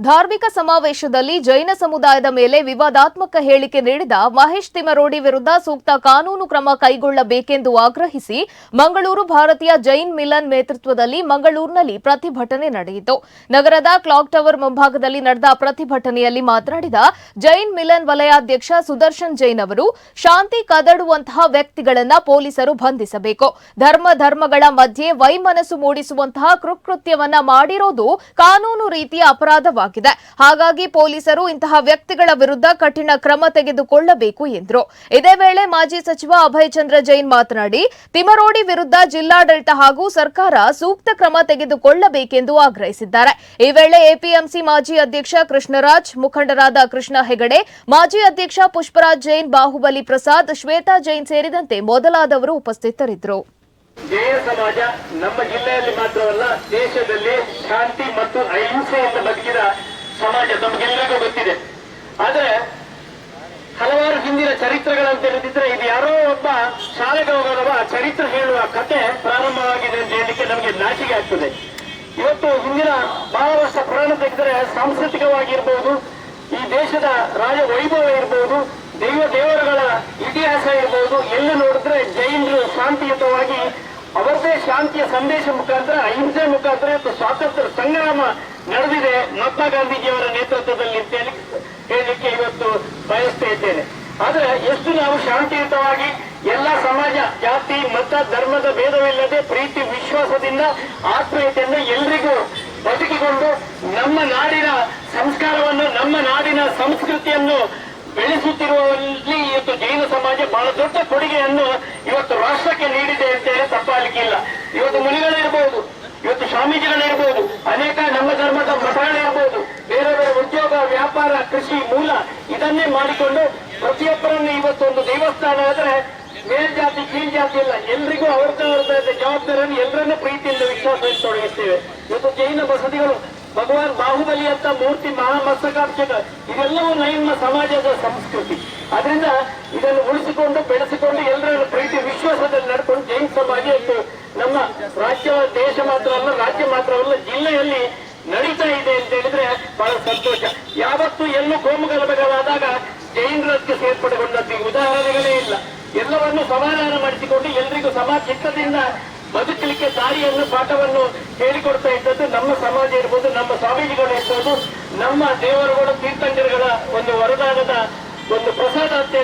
ಧಾರ್ಮಿಕ ಸಮಾವೇಶದಲ್ಲಿ ಜೈನ ಸಮುದಾಯದ ಮೇಲೆ ವಿವಾದಾತ್ಮಕ ಹೇಳಿಕೆ ನೀಡಿದ ಮಹೇಶ್ ತಿಮರೋಡಿ ವಿರುದ್ಧ ಸೂಕ್ತ ಕಾನೂನು ಕ್ರಮ ಕೈಗೊಳ್ಳಬೇಕೆಂದು ಆಗ್ರಹಿಸಿ ಮಂಗಳೂರು ಭಾರತೀಯ ಜೈನ್ ಮಿಲನ್ ನೇತೃತ್ವದಲ್ಲಿ ಮಂಗಳೂರಿನಲ್ಲಿ ಪ್ರತಿಭಟನೆ ನಡೆಯಿತು. ನಗರದ ಕ್ಲಾಕ್ ಟವರ್ ಮುಂಭಾಗದಲ್ಲಿ ನಡೆದ ಪ್ರತಿಭಟನೆಯಲ್ಲಿ ಮಾತನಾಡಿದ ಜೈನ್ ಮಿಲನ್ ವಲಯಾಧ್ಯಕ್ಷ ಸುದರ್ಶನ್ ಜೈನ್ ಅವರು, ಶಾಂತಿ ಕದಡುವಂತಹ ವ್ಯಕ್ತಿಗಳನ್ನು ಪೊಲೀಸರು ಬಂಧಿಸಬೇಕು. ಧರ್ಮ ಧರ್ಮಗಳ ಮಧ್ಯೆ ವೈಮನಸ್ಸು ಮೂಡಿಸುವಂತಹ ಕೃಕೃತ್ಯವನ್ನ ಮಾಡಿರೋದು ಕಾನೂನು ರೀತಿಯ ಅಪರಾಧವಾಗಿದೆ ಹಾಗಾಗಿ ಪೊಲೀಸರು ಇಂತಹ ವ್ಯಕ್ತಿಗಳ ವಿರುದ್ಧ ಕಠಿಣ ಕ್ರಮ ತೆಗೆದುಕೊಳ್ಳಬೇಕು ಎಂದರು. ಇದೇ ವೇಳೆ ಮಾಜಿ ಸಚಿವ ಅಭಯ್ ಚಂದ್ರ ಜೈನ್ ಮಾತನಾಡಿ, ತಿಮರೋಡಿ ವಿರುದ್ಧ ಜಿಲ್ಲಾಡಳಿತ ಹಾಗೂ ಸರ್ಕಾರ ಸೂಕ್ತ ಕ್ರಮ ತೆಗೆದುಕೊಳ್ಳಬೇಕೆಂದು ಆಗ್ರಹಿಸಿದ್ದಾರೆ. ಈ ವೇಳೆ ಎಪಿಎಂಸಿ ಮಾಜಿ ಅಧ್ಯಕ್ಷ ಕೃಷ್ಣರಾಜ್, ಮುಖಂಡರಾದ ಕೃಷ್ಣ ಹೆಗಡೆ, ಮಾಜಿ ಅಧ್ಯಕ್ಷ ಪುಷ್ಪರಾಜ್ ಜೈನ್, ಬಾಹುಬಲಿ ಪ್ರಸಾದ್, ಶ್ವೇತಾ ಜೈನ್ ಸೇರಿದಂತೆ ಮೊದಲಾದವರು ಉಪಸ್ಥಿತರಿದ್ದರು. ಜೈನ ಸಮಾಜ ನಮ್ಮ ಜಿಲ್ಲೆಯಲ್ಲಿ ಮಾತ್ರವಲ್ಲ ದೇಶದಲ್ಲಿ ಶಾಂತಿ ಮತ್ತು ಅಹಿಂಸೆಯಿಂದ ಬದುಕಿದ ಸಮಾಜ ನಮಗೆಲ್ಲರಿಗೂ ಗೊತ್ತಿದೆ. ಆದ್ರೆ ಹಲವಾರು ಹಿಂದಿನ ಚರಿತ್ರೆಗಳನ್ನು ಹೇಳಿದ್ರೆ ಇದು ಯಾರೋ ಒಬ್ಬ ಶಾಲೆಗೆ ಹೋಗೋದವ ಚರಿತ್ರೆ ಹೇಳುವ ಕತೆ ಪ್ರಾರಂಭವಾಗಿದೆ ಅಂತ ಹೇಳಲಿಕ್ಕೆ ನಮಗೆ ನಾಚಿಕೆ ಆಗ್ತದೆ. ಇವತ್ತು ಹಿಂದಿನ ಬಹಳ ವರ್ಷ ಪುರಾಣ ತೆಗೆದರೆ ಸಾಂಸ್ಕೃತಿಕವಾಗಿರ್ಬೋದು, ಈ ದೇಶದ ರಾಜ ವೈಭವ ಇರ್ಬೋದು, ದೈವ ದೇವರುಗಳ ಇತಿಹಾಸ ಇರ್ಬೋದು, ಎಲ್ಲ ನೋಡಿದ್ರೆ ಜೈನರು ಶಾಂತಿಯುತವಾಗಿ ಅವರದೇ ಶಾಂತಿಯ ಸಂದೇಶ ಮುಖಾಂತರ, ಅಹಿಂಸೆ ಮುಖಾಂತರ ಸ್ವಾತಂತ್ರ್ಯ ಸಂಗ್ರಾಮ ನಡೆದಿದೆ. ಮಹಾತ್ಮ ಗಾಂಧೀಜಿಯವರ ನೇತೃತ್ವದಲ್ಲಿ ಅಂತ ಹೇಳಿ ಹೇಳಲಿಕ್ಕೆ ಇವತ್ತು ಬಯಸ್ತಾ ಇದ್ದೇನೆ. ಆದ್ರೆ ಎಷ್ಟು ನಾವು ಶಾಂತಿಯುತವಾಗಿ ಎಲ್ಲ ಸಮಾಜ, ಜಾತಿ, ಮತ, ಧರ್ಮದ ಭೇದವಿಲ್ಲದೆ ಪ್ರೀತಿ, ವಿಶ್ವಾಸದಿಂದ, ಆತ್ಮೀಯತೆಯಿಂದ ಎಲ್ರಿಗೂ ಬದುಕಿಕೊಂಡು ನಮ್ಮ ನಾಡಿನ ಸಂಸ್ಕಾರವನ್ನು, ನಮ್ಮ ನಾಡಿನ ಸಂಸ್ಕೃತಿಯನ್ನು ಬೆಳೆಸುತ್ತಿರುವಲ್ಲಿ ಇವತ್ತು ಜೈನ ಸಮಾಜ ಬಹಳ ದೊಡ್ಡ ಕೊಡುಗೆಯನ್ನು ಇವತ್ತು ರಾಷ್ಟ್ರಕ್ಕೆ ನೀಡಿದೆ ಅಂತ ಹೇಳಿ ತಪ್ಪಾಗಲಿಕ್ಕಿಲ್ಲ ಇವತ್ತು ಮುನಿಗಳಿರ್ಬೋದು, ಇವತ್ತು ಸ್ವಾಮೀಜಿಗಳಿರ್ಬೋದು, ಅನೇಕ ನಮ್ಮ ಧರ್ಮದ ಮಠಗಳಿರ್ಬೋದು ಬೇರೆ ಬೇರೆ ಉದ್ಯೋಗ, ವ್ಯಾಪಾರ, ಕೃಷಿ, ಮೂಲ ಇದನ್ನೇ ಮಾಡಿಕೊಂಡು ಪ್ರತಿಯೊಬ್ಬರನ್ನು ಇವತ್ತು ಒಂದು ದೇವಸ್ಥಾನ ಆದ್ರೆ ಮೇಲ್ಜಾತಿ, ಕೀಳ್ಜಾತಿ ಇಲ್ಲ. ಎಲ್ರಿಗೂ ಅವ್ರದ್ದೇ ಜವಾಬ್ದಾರಿಯನ್ನು ಎಲ್ಲರನ್ನೂ ಪ್ರೀತಿಯಿಂದ ವಿಶ್ವಾಸ ತೊಡಗಿಸ್ತೇವೆ ಇವತ್ತು ಜೈನ ಬಸದಿಗಳು ಭಗವಾನ್ ಬಾಹುಬಲಿ ಅಂತ ಮೂರ್ತಿ ಮಹಾಮಸ್ತಕಾಭಿಷೇಕ ಇದೆಲ್ಲವೂ ನಮ್ಮ ಸಮಾಜದ ಸಂಸ್ಕೃತಿ. ಅದರಿಂದ ಇದನ್ನು ಉಳಿಸಿಕೊಂಡು, ಬೆಳೆಸಿಕೊಂಡು ಎಲ್ಲರನ್ನು ಪ್ರೀತಿ, ವಿಶ್ವಾಸದಲ್ಲಿ ನಡ್ಕೊಂಡು ಜೈನ್ ಸಮಾಜ ಇತ್ತು ನಮ್ಮ ರಾಜ್ಯ, ದೇಶ ಮಾತ್ರ ಅಲ್ಲ ರಾಜ್ಯ ಮಾತ್ರವಲ್ಲ, ಜಿಲ್ಲೆಯಲ್ಲಿ ನಡೀತಾ ಇದೆ ಅಂತ ಹೇಳಿದ್ರೆ ಬಹಳ ಸಂತೋಷ. ಯಾವತ್ತು ಎಲ್ಲೂ ಕೋಮುಗಲಭೆಗಳಾದಾಗ ಜೈನರಕ್ಕೆ ಸೇರ್ಪಡೆಗೊಂಡದ್ದು ಉದಾಹರಣೆಗಳೇ ಇಲ್ಲ. ಎಲ್ಲವನ್ನು ಸಮಾಧಾನ ಮಾಡಿಸಿಕೊಂಡು ಎಲ್ರಿಗೂ ಸಮಾಚಿತ್ತದಿಂದ ಬದುಕಲಿಕ್ಕೆ ದಾರಿಯನ್ನು ಪಾಠವನ್ನು ಹೇಳಿಕೊಡ್ತಾ ಇದ್ದದ್ದು ನಮ್ಮ ಸಮಾಜ ಇರ್ಬೋದು, ನಮ್ಮ ಸ್ವಾಮೀಜಿಗಳು ಇರ್ಬೋದು, ನಮ್ಮ ದೇವರುಗಳು, ತೀರ್ಥಂಕರಗಳ ಒಂದು ವರದಾನದ ಒಂದು ಪ್ರಸಾದ ಅಂತ